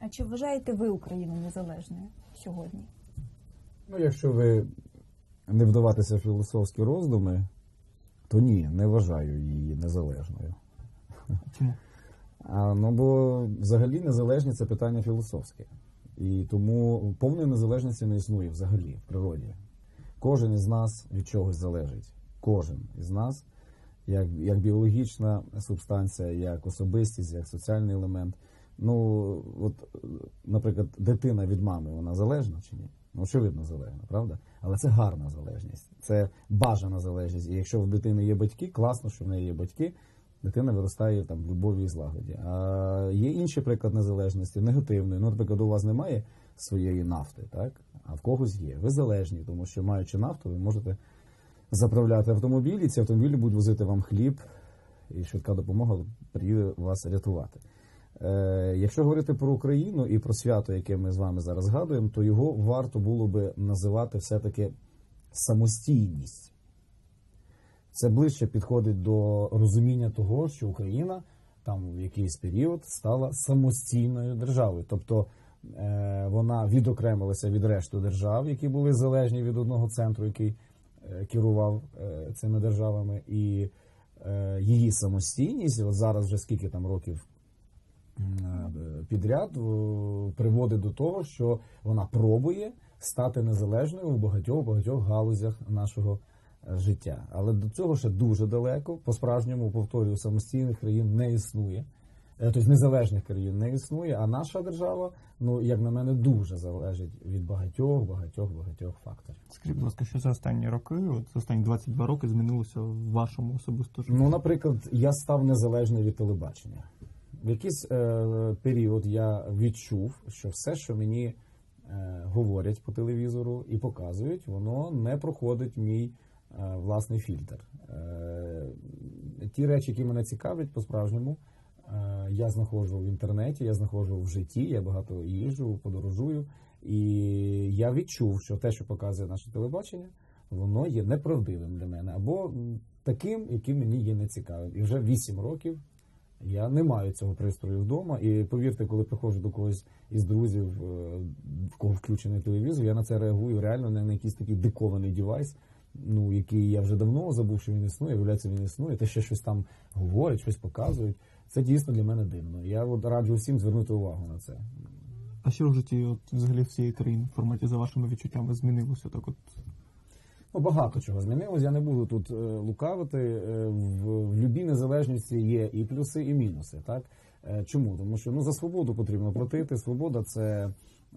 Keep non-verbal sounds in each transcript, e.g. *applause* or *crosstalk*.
А чи вважаєте ви Україну незалежною сьогодні? Ну, якщо ви не вдаватися в філософські роздуми, то ні, не вважаю її незалежною. Чому? А, ну бо взагалі незалежність це питання філософське. І тому повної незалежності не існує взагалі в природі. Кожен із нас від чогось залежить. Кожен із нас, як, як біологічна субстанція, як особистість, як соціальний елемент. Ну, от, наприклад, дитина від мами, вона залежна чи ні? Ну, очевидно, залежна, правда? Але це гарна залежність, це бажана залежність. І якщо в дитини є батьки, класно, що в неї є батьки, дитина виростає там в любові і злагоді. А є інший приклад незалежності, негативної. Ну, наприклад, у вас немає своєї нафти, так? А в когось є. Ви залежні, тому що маючи нафту, ви можете заправляти автомобіль, і ці автомобілі будуть возити вам хліб, і швидка допомога приїде вас рятувати. Е, якщо говорити про Україну і про свято, яке ми з вами зараз згадуємо, то його варто було би називати все-таки самостійність. Це ближче підходить до розуміння того, що Україна там в якийсь період стала самостійною державою. Тобто е, вона відокремилася від решти держав, які були залежні від одного центру, який е, керував цими державами, і її самостійність, от зараз вже скільки там років підряд приводить до того, що вона пробує стати незалежною в багатьох багатьох галузях нашого е, життя. Але до цього ще дуже далеко. По справжньому повторюю, самостійних країн не існує. Е, Тобто незалежних країн не існує, а наша держава, ну як на мене, дуже залежить від багатьох, багатьох, багатьох факторів. Скажіть, будь ласка, що за останні роки, от за останні 22 роки змінилося в вашому особисто житті? Ну, наприклад, я став незалежний від телебачення. В якийсь е, період я відчув, що все, що мені е, говорять по телевізору і показують, воно не проходить мій е, власний фільтр. Е, ті речі, які мене цікавлять по-справжньому, е, я знаходжу в інтернеті, я знаходжу в житті, я багато їжджу, подорожую. І я відчув, що те, що показує наше телебачення, воно є неправдивим для мене, або таким, яким мені є нецікавим. І вже 8 років я не маю цього пристрою вдома. І повірте, коли приходжу до когось із друзів, е, в кого включений телевізор, я на це реагую реально не на якийсь такий дикований девайс, ну який я вже давно забув, що він існує, виявляється, він існує, те ще щось там говорять, щось показують. Це дійсно для мене дивно. Я от раджу всім звернути увагу на це. А що в житті от, взагалі всієї країни в форматі за вашими відчуттями змінилося? Так от Ну, багато чого змінилось. Я не буду тут е, лукавити. Е, в, любій незалежності є і плюси, і мінуси. Так Е, чому? Тому що ну за свободу потрібно платити. Свобода це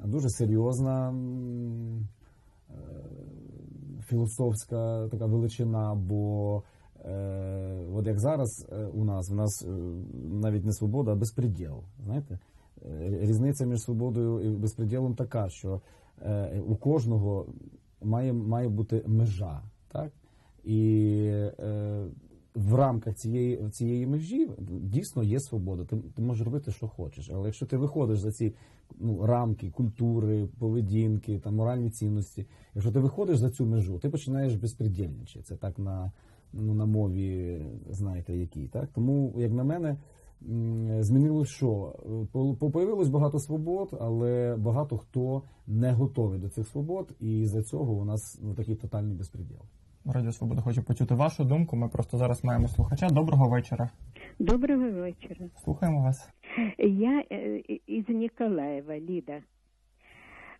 дуже серйозна філософська така величина. Бо е, от як зараз у нас в нас навіть не свобода, а безпреділ. Знаєте, різниця між свободою і безпреділом така, що у кожного має, має бути межа, так? І е, в рамках цієї, цієї межі дійсно є свобода. Ти, ти можеш робити, що хочеш. Але якщо ти виходиш за ці ну, рамки культури, поведінки, там, моральні цінності, якщо ти виходиш за цю межу, ти починаєш безпредельничати. Це так на, ну, на мові, знаєте, якій. Так? Тому, як на мене, змінилось що? По- по- Появилось багато свобод, але багато хто не готовий до цих свобод, і за цього у нас ну, такий тотальний безпреділ. Радіо Свобода хоче почути вашу думку. Ми просто зараз маємо слухача. Доброго вечора. Доброго вечора. Слухаємо вас. Я із Ніколаєва, Николаева, Лида.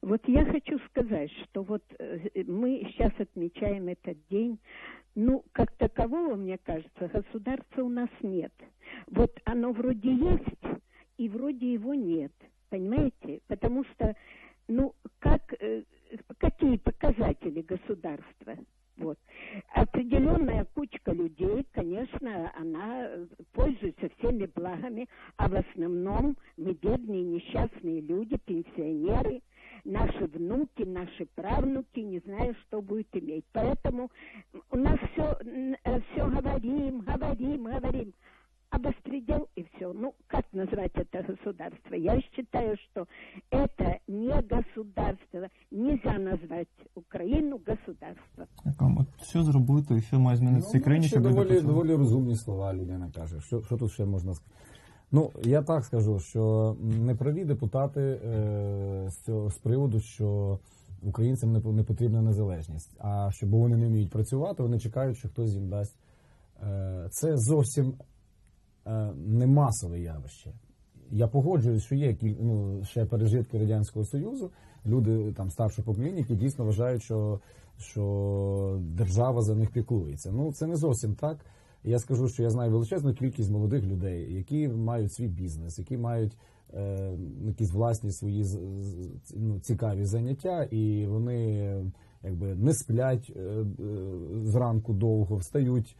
Вот я хочу сказать, что вот э, мы сейчас отмечаем этот день. Ну, как такового, мне кажется, государства у нас нет. Вот оно вроде есть, и вроде его нет. Понимаете? Потому что, ну, как, э, какие показатели государства? Вот. Определенная кучка людей, конечно, она э, пользуется всеми благами, а в основном мы бедные, несчастные люди, пенсионеры, наши внуки, наши правнуки, не знаю, что будет иметь. Поэтому у нас все, все говорим, говорим, говорим. А беспредел и все. Ну, как назвать это государство? Я считаю, что это не государство. Нельзя назвать Украину государством. Як вам от що зробити, що має змінитися в цій країні, Ну, ще щоб ви доволі, запрацювали? доволі розумні слова людина каже. Що, що тут ще можна сказати? Ну, я так скажу, що не праві депутати е, з цього з приводу, що українцям не, не потрібна незалежність, а що бо вони не вміють працювати, вони чекають, що хтось їм дасть. Е, це зовсім е, не масове явище. Я погоджуюсь, що є ну, ще пережитки Радянського Союзу. Люди там старшого покоління, які дійсно вважають, що, що держава за них піклується. Ну, це не зовсім так. Я скажу, що я знаю величезну кількість молодих людей, які мають свій бізнес, які мають е, якісь власні свої ну, цікаві заняття, і вони якби не сплять е, е, зранку довго, встають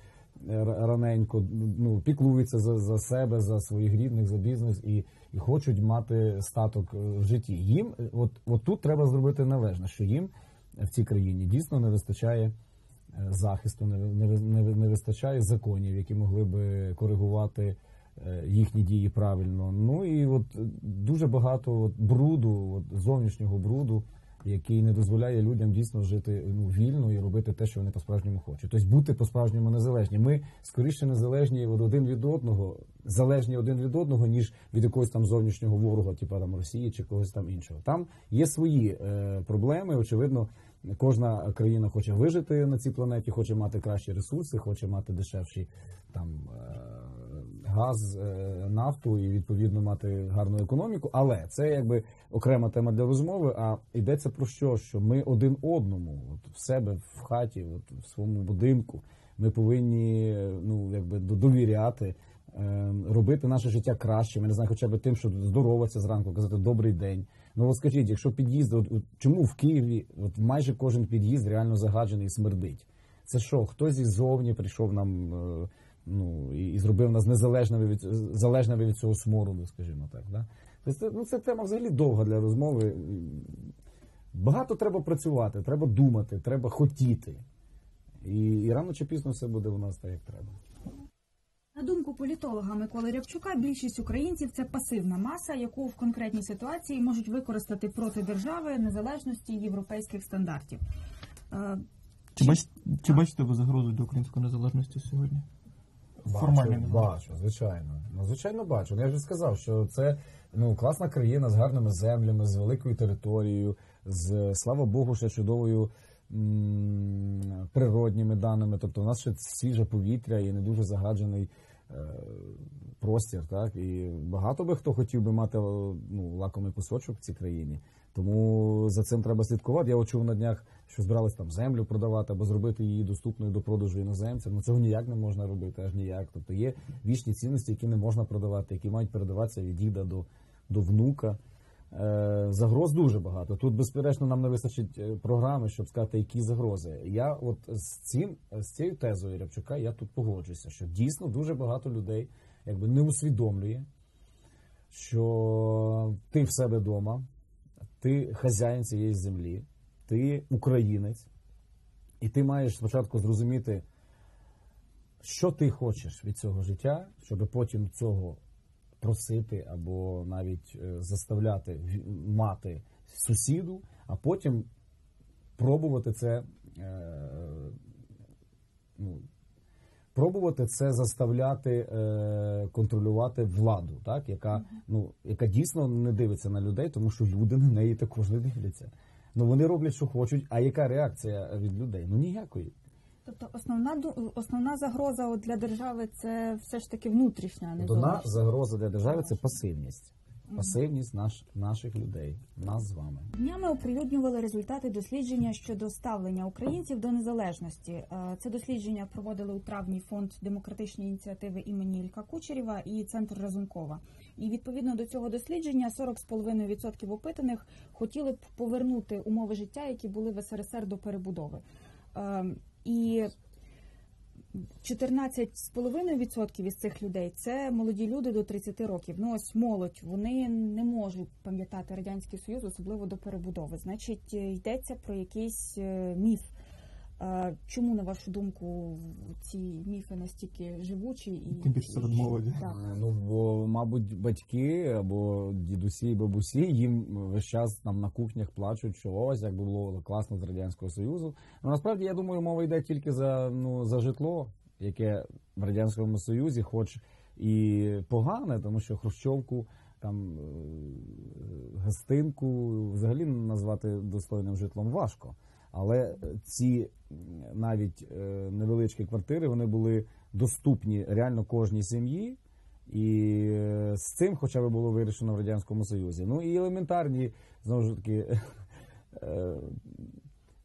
е, раненько, ну, піклуються за, за себе, за своїх рідних, за бізнес і, і хочуть мати статок е, в житті. Їм от, от тут треба зробити належне, що їм в цій країні дійсно не вистачає захисту, не, не, ви- не, не вистачає законів, які могли би коригувати е, їхні дії правильно. Ну і от дуже багато от бруду, от зовнішнього бруду, який не дозволяє людям дійсно жити ну, вільно і робити те, що вони по-справжньому хочуть. Тобто бути по-справжньому незалежні. Ми скоріше незалежні от один від одного, залежні один від одного, ніж від якогось там зовнішнього ворога, типу там Росії чи когось там іншого. Там є свої е, проблеми. Очевидно, кожна країна хоче вижити на цій планеті, хоче мати кращі ресурси, хоче мати дешевші там. Е, газ, е, нафту і відповідно мати гарну економіку. Але це якби окрема тема для розмови. А йдеться про що? Що ми один одному, от в себе в хаті, от в своєму будинку, ми повинні ну якби довіряти. е, Робити наше життя кращим, я не знаю, хоча б тим, щоб здороватися зранку, казати добрий день. Ну от скажіть, якщо під'їзд, от, от чому в Києві от майже кожен під'їзд реально загаджений і смердить? Це що, хтось іззовні прийшов нам е, ну, і, і зробив нас незалежними від залежними від цього смороду, скажімо так. Да? Тобто це, ну, це тема взагалі довга для розмови. Багато треба працювати, треба думати, треба хотіти. І, і рано чи пізно все буде у нас так, як треба. На думку політолога Миколи Рябчука, більшість українців це пасивна маса, яку в конкретній ситуації можуть використати проти держави, незалежності європейських стандартів. Е, Чи, бач, чи бачите ви загрозу для української незалежності сьогодні? Формально Бачу, бачу, звичайно. Ну, звичайно, бачу. Ну, Я вже сказав, що це ну, класна країна з гарними землями, з великою територією, з слава Богу, ще чудовою м, природніми даними. Тобто, у нас ще свіже повітря і не дуже загаджений е, простір. Так? І багато би хто хотів би мати ну, лакомий кусочок в цій країні. Тому за цим треба слідкувати. Я от чув на днях, що збирались там землю продавати або зробити її доступною до продажу іноземцям. Ну цього ніяк не можна робити, аж ніяк. Тобто є вічні цінності, які не можна продавати, які мають передаватися від діда до, до внука. Е, загроз дуже багато. Тут, безперечно, нам не вистачить е, програми, щоб сказати, які загрози. Я от з цим з цією тезою Рябчука я тут погоджуюся, що дійсно дуже багато людей якби не усвідомлює, що ти в себе вдома, ти хазяїн цієї землі, ти українець, і ти маєш спочатку зрозуміти, що ти хочеш від цього життя, щоб потім цього просити або навіть е, заставляти мати сусіду, а потім пробувати це. е, Ну, пробувати це заставляти е, контролювати владу, так яка ну яка дійсно не дивиться на людей, тому що люди на неї також не дивляться. Ну вони роблять, що хочуть. А яка реакція від людей? Ну ніякої. Тобто основна основна загроза для держави це все ж таки внутрішня Одна загроза для держави це пасивність. Пасивність наш, наших людей, нас з вами. Днями оприлюднювали результати дослідження щодо ставлення українців до незалежності. Е, Це дослідження проводили у травні фонд демократичні ініціативи імені Ілька Кучерєва і центр Разумкова. І відповідно до цього дослідження 40,5% опитаних хотіли б повернути умови життя, які були в СРСР до перебудови. Е, І 14,5% із цих людей це молоді люди до 30 років. Ну ось молодь, вони не можуть пам'ятати радянський союз, особливо до перебудови. Значить, е, йдеться про якийсь е, міф. Чому, на вашу думку, ці міфи настільки живучі і Тим більше серед молоді. Так. Е, Ну бо, мабуть, батьки або дідусі і бабусі їм весь час там на кухнях плачуть, що ось як було класно з радянського союзу. Ну насправді я думаю, мова йде тільки за ну за житло, яке в радянському союзі, хоч і погане, тому що Хрущовку, там е, гостинку взагалі назвати достойним житлом важко. Але ці навіть е, невеличкі квартири вони були доступні реально кожній сім'ї. І е, з цим хоча б було вирішено в Радянському Союзі. Ну і елементарні, знову ж таки, *laughs* е,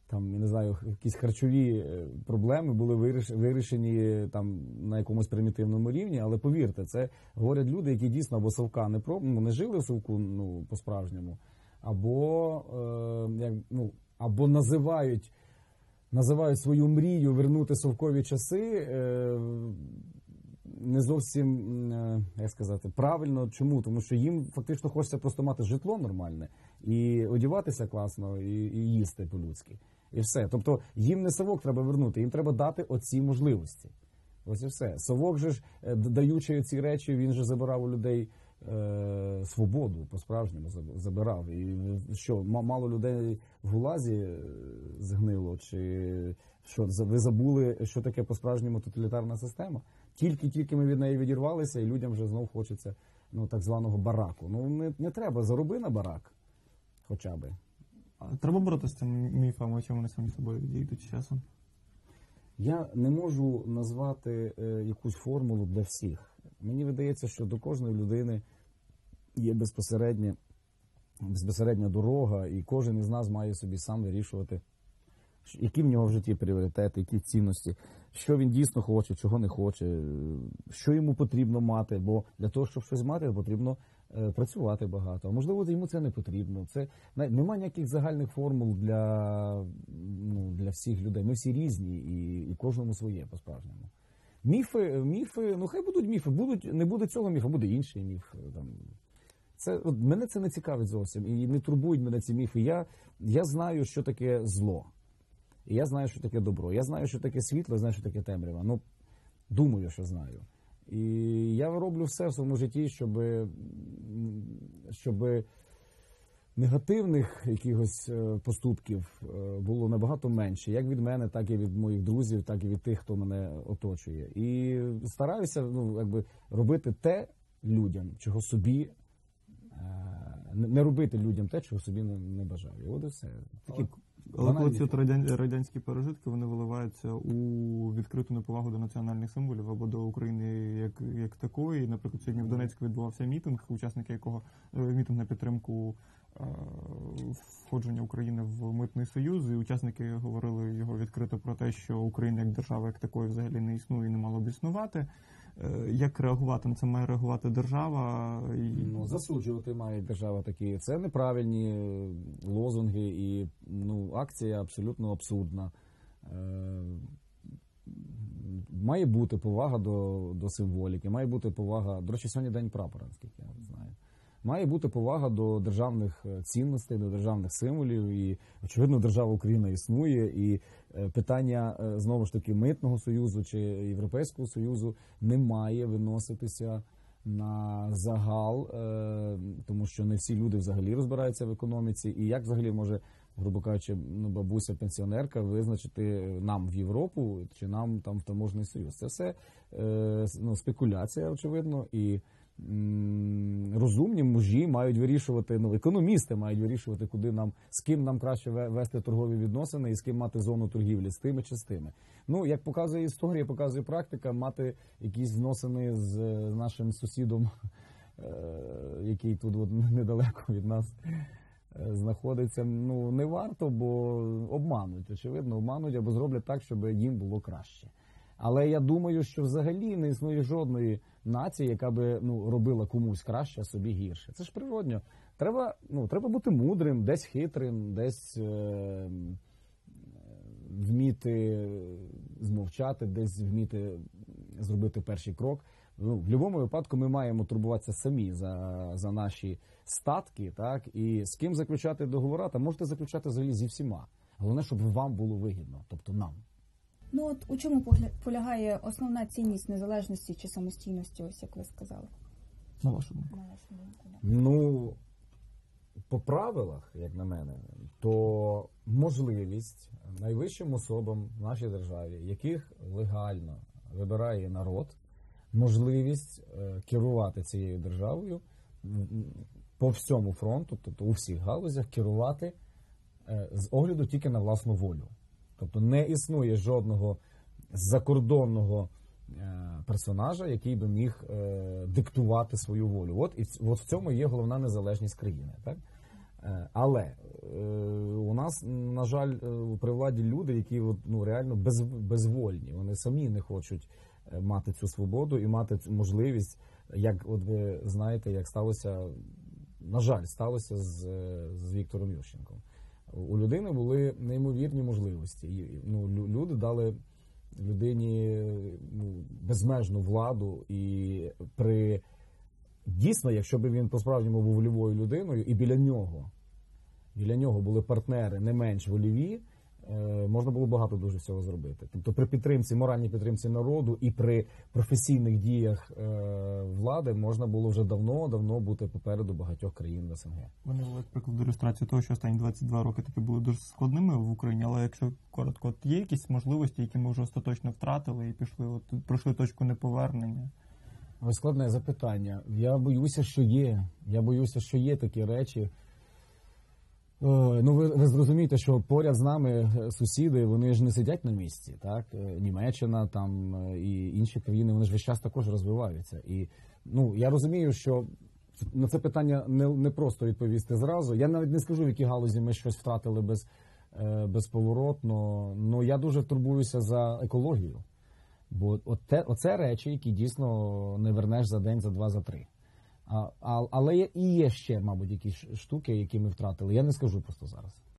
там, я не знаю, якісь харчові е, проблеми були виріш- вирішені там на якомусь примітивному рівні, але повірте, це говорять люди, які дійсно або совка не про ну, не жили в совку ну, по-справжньому, або, е, як, ну, або називають. Називають свою мрію вернути совкові часи е, не зовсім е, як сказати правильно. Чому? Тому що їм фактично хочеться просто мати житло нормальне і одіватися класно, і, і їсти по-людськи. І все. Тобто їм не совок треба вернути, їм треба дати оці можливості. Ось і все. Совок же ж, даючи ці речі, він же забирав у людей е, свободу по-справжньому заб- забирав. І що, мало людей в гулазі е, згнило, чи що ви забули, що таке по-справжньому тоталітарна система? Тільки-тільки ми від неї відірвалися, і людям вже знов хочеться ну, так званого бараку. Ну не, не треба, зароби на барак, хоча би. А Треба боротися з цими міфами, чи вони самі собою відійдуть часом. Я не можу назвати е, якусь формулу для всіх. Мені видається, що до кожної людини є безпосередня, безпосередня дорога, і кожен із нас має собі сам вирішувати, які в нього в житті пріоритети, які цінності, що він дійсно хоче, чого не хоче, що йому потрібно мати. Бо для того, щоб щось мати, потрібно е, працювати багато. А можливо, йому це не потрібно. Це немає ніяких загальних формул для, ну, для всіх людей. Ми всі різні, і, і кожному своє по-справжньому. Міфи, міфи, ну хай будуть міфи. Будуть, не буде цього міфа, буде інший міф. е, Там. Це, от, мене це не цікавить зовсім. І не турбують мене ці міфи. Я, я знаю, що таке зло. І я знаю, що таке добро. Я знаю, що таке світло, я знаю, що таке темрява. Ну, думаю, що знаю. І я роблю все в своєму житті, щоб, щоб негативних якихось е, поступків е, було набагато менше, як від мене, так і від моїх друзів, так і від тих, хто мене оточує. І стараюся ну, якби, робити те людям, чого собі. е, Не робити людям те, чого собі не, не бажаю. От і все. Такі Але коли ці радянські пережитки вони виливаються у відкриту неповагу до національних символів або до України як, як такої. Наприклад, сьогодні в Донецьку відбувався мітинг, учасники якого мітинг на підтримку входження України в митний союз, і учасники говорили його відкрито про те, що Україна як держава як такої взагалі не існує і не мала б існувати. Е, Як реагувати на це має реагувати держава? І... Ну, засуджувати має держава такі. Це неправильні е, лозунги, і ну, акція абсолютно абсурдна. Е, має бути повага до, до символіки, має бути повага. До речі, сьогодні день прапора, наскільки я знаю. Має бути повага до державних е, цінностей, до державних символів. І очевидно, держава Україна існує. І е, питання е, знову ж таки митного союзу чи Європейського союзу не має виноситися на загал, тому що не всі люди взагалі розбираються в економіці. І як взагалі може, грубо кажучи, ну, бабуся пенсіонерка визначити нам в Європу чи нам там в таможний союз? Це все ну, спекуляція, очевидно, і розумні мужі мають вирішувати, ну економісти мають вирішувати, куди нам з ким нам краще ве- вести торгові відносини і з ким мати зону торгівлі, з тими чи з тими. Ну як показує історія, показує практика, мати якісь зносини з нашим сусідом, *laughs* е, який тут от недалеко від нас. е, Знаходиться, ну не варто, бо обмануть, очевидно, обмануть або зроблять так, щоб їм було краще. Але я думаю, що взагалі не існує жодної нації, яка би ну робила комусь краще, а собі гірше. Це ж природньо. Треба, ну, треба бути мудрим, десь хитрим, десь е, вміти змовчати, десь вміти зробити перший крок. Ну, в будь-якому випадку ми маємо турбуватися самі за, за наші статки, так і з ким заключати договори, та можете заключати взагалі зі всіма. Головне, щоб вам було вигідно, тобто нам. Ну от у чому погля- полягає основна цінність незалежності чи самостійності, ось як ви сказали? На вашу думку. На вашу думку, да. Ну, по правилах, як на мене, то можливість найвищим особам в нашій державі, яких легально вибирає народ, можливість е, керувати цією державою по всьому фронту, тобто у всіх галузях, керувати е, з огляду тільки на власну волю. Тобто не існує жодного закордонного е, персонажа, який би міг е, диктувати свою волю. От і в цьому є головна незалежність країни. Так? Е, Але у нас, на жаль, при владі люди, які ну, реально без, безвольні. Вони самі не хочуть мати цю свободу і мати цю можливість, як от ви знаєте, як сталося, на жаль, сталося з, з Віктором Ющенком. У людини були неймовірні можливості. І, ну, лю- люди дали людині ну, безмежну владу і при дійсно, якщо б він по-справжньому був лівою людиною, і біля нього, біля нього були партнери не менш воліві, можна було багато дуже всього зробити. Тобто при підтримці, моральній підтримці народу і при професійних діях е, влади можна було вже давно-давно бути попереду багатьох країн в СНГ. Вони як приклад ілюстрації того, що останні 22 роки таки були дуже складними в Україні. Але якщо коротко, от є якісь можливості, які ми вже остаточно втратили і пішли, от пройшли точку неповернення. Складне запитання. Я боюся, що є. Я боюся, що є такі речі. Ну, ви, ви зрозумієте, що поряд з нами е, сусіди, вони ж не сидять на місці, так? Е, Німеччина там е, і інші країни, вони ж весь час також розвиваються. І ну, я розумію, що на це питання не, не просто відповісти зразу. Я навіть не скажу, в якій галузі ми щось втратили без, безповоротно. Ну я дуже турбуюся за екологію. Бо от те, оце речі, які дійсно не вернеш за день, за два, за три. А, але є, і є ще, мабуть, якісь штуки, які ми втратили. Я не скажу просто зараз.